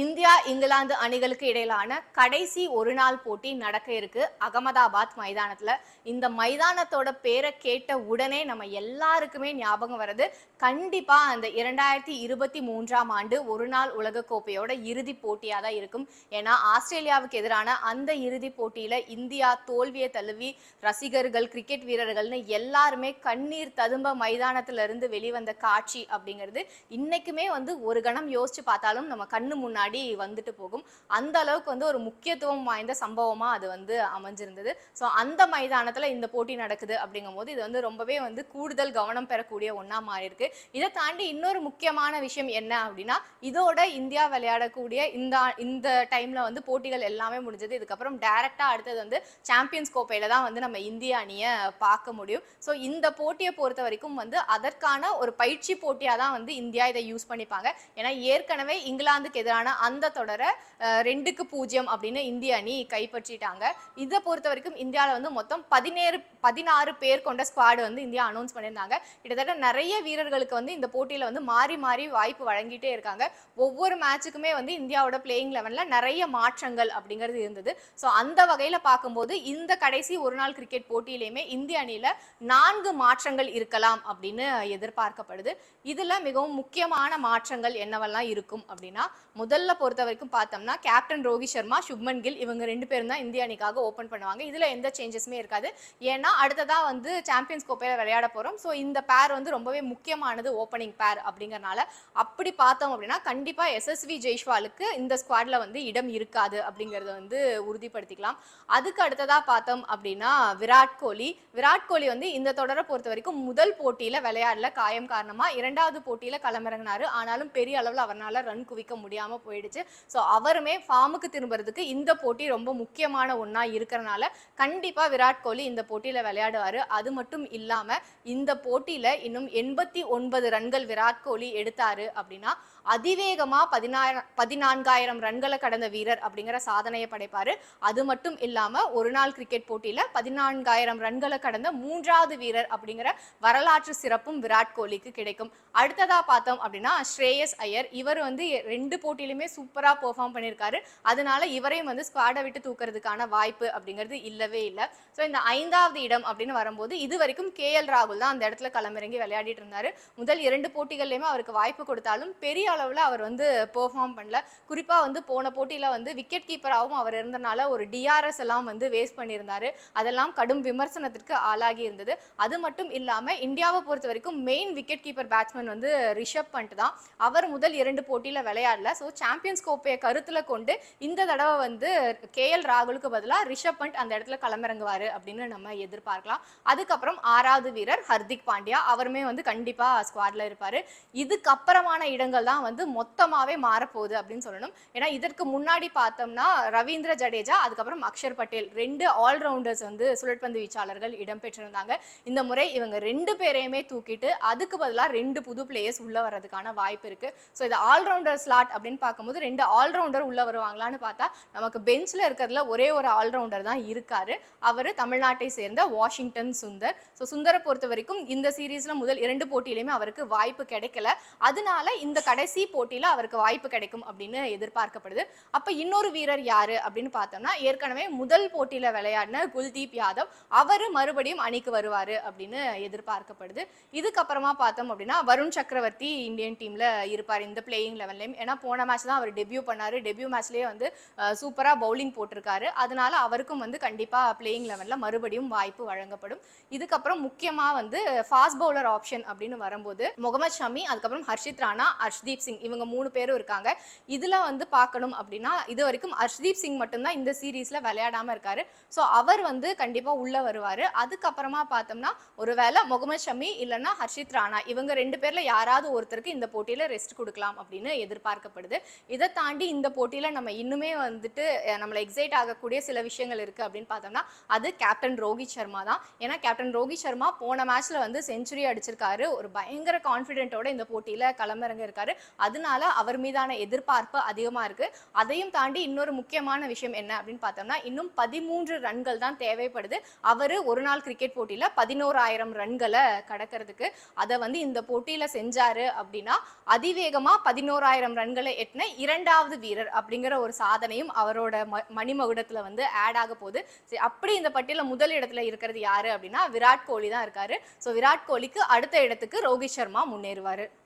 India England அணிகளுக்கு இடையிலான கடைசி ஒரு நாள் போட்டி நடக்க இருக்கு. அகமதாபாத் மைதானத்துல. இந்த மைதானத்தோட பேரை கேட்ட உடனே நம்ம எல்லாருக்குமே ஞாபகம் வருது கண்டிப்பா அந்த இரண்டாயிரத்தி இருபத்தி மூன்றாம் ஆண்டு ஒரு நாள் உலகக்கோப்பையோட இறுதி போட்டியா தான் இருக்கும். ஏன்னா ஆஸ்திரேலியாவுக்கு எதிரான அந்த இறுதி போட்டியில இந்தியா தோல்வியை தழுவி ரசிகர்கள் கிரிக்கெட் வீரர்கள்னு எல்லாருமே கண்ணீர் ததும்ப மைதானத்துல இருந்து வெளிவந்த காட்சி அப்படிங்கிறது இன்னைக்குமே வந்து ஒரு கணம் யோசிச்சு பார்த்தாலும் நம்ம கண்ணு முன்னாடி வந்துட்டு போகும். அந்த அளவுக்கு வந்து ஒரு முக்கியத்துவம் வாய்ந்த சம்பவமாக அது வந்து அமைஞ்சிருந்தது. ஸோ அந்த மைதானத்தில் இந்த போட்டி நடக்குது அப்படிங்கும்போது இது வந்து ரொம்பவே வந்து கூடுதல் கவனம் பெறக்கூடிய ஒன்றா மாறி இருக்கு இதை தாண்டி இன்னொரு முக்கியமான விஷயம் என்ன அப்படின்னா இதோட இந்தியா விளையாடக்கூடிய இந்த இந்த டைமில் வந்து போட்டிகள் எல்லாமே முடிஞ்சது. இதுக்கப்புறம் டேரெக்டாக அடுத்தது வந்து சாம்பியன்ஸ் கோப்பையில் தான் வந்து நம்ம இந்திய அணியை பார்க்க முடியும். ஸோ இந்த போட்டியை பொறுத்த வரைக்கும் வந்து அதற்கான ஒரு பயிற்சி போட்டியாக தான் வந்து இந்தியா இதை யூஸ் பண்ணிப்பாங்க. ஏன்னா ஏற்கனவே இங்கிலாந்துக்கு எதிரான அந்த தொடரை ரெண்டுக்கு பூஜ்ஜியம் அப்படின்னு இந்திய அணி கைப்பற்றிட்டாங்க. இதை பொறுத்த வரைக்கும் இந்தியாவில் வந்து மொத்தம் பதினேழு பதினாறு பேர் கொண்ட ஸ்குவாடு வந்து இந்தியா அனௌன்ஸ் பண்ணியிருந்தாங்க. கிட்டத்தட்ட நிறைய வீரர்களுக்கு வந்து இந்த போட்டியில் வந்து மாறி மாறி வாய்ப்பு வழங்கிட்டே இருக்காங்க. ஒவ்வொரு மேட்சுக்குமே வந்து இந்தியாவோட பிளேயிங் லெவனில் நிறைய மாற்றங்கள் அப்படிங்கிறது இருந்தது. ஸோ அந்த வகையில் பார்க்கும்போது இந்த கடைசி ஒரு நாள் கிரிக்கெட் போட்டியிலையுமே இந்திய அணியில் நான்கு மாற்றங்கள் இருக்கலாம் அப்படின்னு எதிர்பார்க்கப்படுது. இதில் மிகவும் முக்கியமான மாற்றங்கள் என்னவெல்லாம் இருக்கும் அப்படின்னா முதல் முதல்ல பொறுத்த வரைக்கும் பார்த்தோம்னா கேப்டன் ரோஹித் சர்மா சுப்மன் கில் இவங்க ரெண்டு பேரும் தான் இந்திய அணிக்காக ஓப்பன் பண்ணுவாங்க. இதில் எந்த சேஞ்சஸுமே இருக்காது. ஏன்னா அடுத்ததாக வந்து சாம்பியன்ஸ் கோப்பையில் விளையாட போகிறோம் ஸோ இந்த பேர் வந்து ரொம்பவே முக்கியமானது ஓப்பனிங் பேர் அப்படிங்கறனால அப்படி பார்த்தோம் அப்படின்னா கண்டிப்பாக எஸ்எஸ்வி ஜெய்ஷ்வாலுக்கு இந்த ஸ்குவாடில் வந்து இடம் இருக்காது அப்படிங்கிறத வந்து உறுதிப்படுத்திக்கலாம். அதுக்கு அடுத்ததாக பார்த்தோம் அப்படின்னா விராட் கோலி. விராட் கோலி வந்து இந்த தொடரை பொறுத்த வரைக்கும் முதல் போட்டியில் விளையாடல. காயம் காரணமாக இரண்டாவது போட்டியில் களமிறங்கினார். ஆனாலும் பெரிய அளவில் அவரால் ரன் குவிக்க முடியாமல் போயிடுச்சு. ஸோ அவருமே ஃபார்முக்கு திரும்புறதுக்கு இந்த போட்டி ரொம்ப முக்கியமான ஒன்றா இருக்கிறனால கண்டிப்பாக விராட் கோலி இந்த போட்டியில் விளையாடுவார். அது மட்டும் இல்லாம இந்த போட்டியில் இன்னும் எண்பத்தி ஒன்பது ரன்கள் விராட் கோலி எடுத்தாரு அப்படின்னா அதிவேகமாக பதினாயிரம் பதினான்காயிரம் ரன்களை கடந்த வீரர் அப்படிங்கிற சாதனையை படைப்பார். அது மட்டும் இல்லாமல் ஒரு நாள் கிரிக்கெட் போட்டியில் பதினான்காயிரம் ரன்களை கடந்த மூன்றாவது வீரர் அப்படிங்கிற வரலாற்று சிறப்பும் விராட் கோலிக்கு கிடைக்கும். அடுத்ததாக பார்த்தோம் அப்படின்னா ஸ்ரேயஸ் ஐயர். இவர் வந்து ரெண்டு போட்டியிலுமே சூப்பராக பெர்ஃபார்ம் பண்ணியிருக்காரு. அதனால இவரையும் வந்து ஸ்குவாடை விட்டு தூக்குறதுக்கான வாய்ப்பு அப்படிங்கிறது இல்லவே இல்லை. ஸோ இந்த ஐந்தாவது இடம் அப்படின்னு வரும்போது இது வரைக்கும் கே எல் ராகுல் தான் அந்த இடத்துல களமிறங்கி விளையாடிட்டு இருந்தார். முதல் இரண்டு போட்டிகள்லையுமே அவருக்கு வாய்ப்பு கொடுத்தாலும் பெரிய அளவில் அவர் வந்து பெர்ஃபார்ம் பண்ணல. குறிப்பாக வந்து போன போட்டியில் வந்து விக்கெட் கீப்பராகவும் அவர் இருந்தனால ஒரு டிஆர்எஸ் எல்லாம் வந்து வேஸ்ட் பண்ணியிருந்தார். அதெல்லாம் கடும் விமர்சனத்திற்கு ஆளாகி இருந்தது. அது மட்டும் இல்லாமல் இந்தியாவை பொறுத்த வரைக்கும் மெயின் விக்கெட் கீப்பர் பேட்ஸ்மேன் வந்து ரிஷப் பண்ட் தான். அவர் முதல் இரண்டு போட்டியில் விளையாடல. ஸோ சாம்பியன்ஸ் கோப்பையை கருத்தில் கொண்டு இந்த தடவை வந்து கே எல் ராகுலுக்கு பதிலாக ரிஷப் பண்ட் அந்த இடத்துல களமிறங்குவார் அப்படின்னு நம்ம எதிர்பார்க்கலாம். அதுக்கப்புறம் ஆறாவது வீரர் ஹர்திக் பாண்டியா. அவருமே வந்து கண்டிப்பாக ஸ்குவாட்ல இருப்பார். இதுக்கப்புறமான இடங்கள் தான் வந்து மொத்தமாகவே மாறப்போகுது அப்படின்னு சொல்லணும். ஏன்னா இதற்கு முன்னாடி பார்த்தோம்னா ரவீந்திர ஜடேஜா அதுக்கப்புறம் அக்ஷர் பட்டேல் ரெண்டு ஆல்ரவுண்டர்ஸ் வந்து சுழற்பந்து வீச்சாளர்கள் இடம்பெற்றிருந்தாங்க. இந்த முறை இவங்க ரெண்டு பேரையுமே தூக்கிட்டு அதுக்கு பதிலாக ரெண்டு புது பிளேயர்ஸ் உள்ள வர்றதுக்கான வாய்ப்பு இருக்கு. ஸோ இது ஆல்ரவுண்டர் ஸ்லாட் அப்படின்னு பார்க்கும்போது ரெண்டு ஆல்ரவுண்டர் உள்ள வருவாங்களான்னு பார்த்தா நமக்கு பெஞ்சில் இருக்கிறதுல ஒரே ஒரு ஆல்ரவுண்டர் தான் இருக்காரு. அவர் தமிழ்நாட்டை சேர்ந்த வாஷிங்டன் சுந்தர். ஸோ சுந்தரை பொறுத்த வரைக்கும் இந்த சீரீஸ்ல முதல் இரண்டு போட்டியிலையுமே அவருக்கு வாய்ப்பு கிடைக்கல. அதனால இந்த கடை கடைசி போட்டியில அவருக்கு வாய்ப்பு கிடைக்கும் அப்படின்னு எதிர்பார்க்கப்படுது. அப்ப இன்னொரு வீரர் யாரு அப்படின்னு பார்த்தோம்னா ஏற்கனவே முதல் போட்டியில விளையாடின குல்தீப் யாதவ். அவரு மறுபடியும் அணிக்கு வருவாரு அப்படின்னு எதிர்பார்க்கப்படுது. இதுக்கப்புறமா பார்த்தோம் அப்படின்னா வருண் சக்கரவர்த்தி இந்தியன் டீம்ல இருப்பார் இந்த பிளேயிங் லெவன்லையும் ஏன்னா போன மேட்ச் தான் அவர் டெபியூ பண்ணாரு. டெபியூ மேட்ச்லயே வந்து சூப்பரா பவுலிங் போட்டிருக்காரு. அதனால அவருக்கும் வந்து கண்டிப்பா பிளேயிங் லெவன்ல மறுபடியும் வாய்ப்பு வழங்கப்படும். இதுக்கப்புறம் முக்கியமா வந்து ஃபாஸ்ட் பவுலர் ஆப்ஷன் அப்படின்னு வரும்போது முகமது ஷமி அதுக்கப்புறம் ஹர்ஷித் ராணா ஹர்ஷ்தீப் சிங் இவங்க மூணு பேரும் இருக்காங்க. இதில் வந்து பார்க்கணும் அப்படின்னா இது வரைக்கும் ஹர்ஷ்தீப் சிங் மட்டும்தான் இந்த சீரீஸில் விளையாடாமல் இருக்காரு. ஸோ அவர் வந்து கண்டிப்பாக உள்ளே வருவார். அதுக்கப்புறமா பார்த்தோம்னா ஒருவேளை முகமது ஷமி இல்லைன்னா ஹர்ஷித் ராணா இவங்க ரெண்டு பேரில் யாராவது ஒருத்தருக்கு இந்த போட்டியில் ரெஸ்ட் கொடுக்கலாம் அப்படின்னு எதிர்பார்க்கப்படுது. இதை தாண்டி இந்த போட்டியில் நம்ம இன்னுமே வந்துட்டு நம்மளை எக்ஸைட் ஆகக்கூடிய சில விஷயங்கள் இருக்குது அப்படின்னு பார்த்தோம்னா அது கேப்டன் ரோஹித் சர்மா தான். ஏன்னா கேப்டன் ரோஹித் சர்மா போன மேட்ச்சில் வந்து செஞ்சுரி அடிச்சிருக்காரு. ஒரு பயங்கர கான்ஃபிடென்ட்டோட இந்த போட்டியில் களமிறங்க இருக்காரு அதனால அவர் மீதான எதிர்பார்ப்பு அதிகமாக இருக்கு. அதையும் தாண்டி இன்னொரு முக்கியமான விஷயம் என்ன அப்படின்னு பார்த்தோம்னா இன்னும் பதிமூன்று ரன்கள் தான் தேவைப்படுது. அவர் ஒரு நாள் கிரிக்கெட் போட்டியில் பதினோராயிரம் ரன்களை கடக்கிறதுக்கு. அதை வந்து இந்த போட்டியில் செஞ்சாரு அப்படின்னா அதிவேகமாக பதினோராயிரம் ரன்களை எட்டின இரண்டாவது வீரர் அப்படிங்கிற ஒரு சாதனையும் அவரோட ம மணிமகுடத்தில் வந்து ஆட் ஆக போகுது. சரி, அப்படி இந்த பட்டியலில் முதல் இடத்துல இருக்கிறது யாரு அப்படின்னா விராட் கோலி தான் இருக்காரு. ஸோ விராட் கோலிக்கு அடுத்த இடத்துக்கு ரோஹித் சர்மா முன்னேறுவாரு.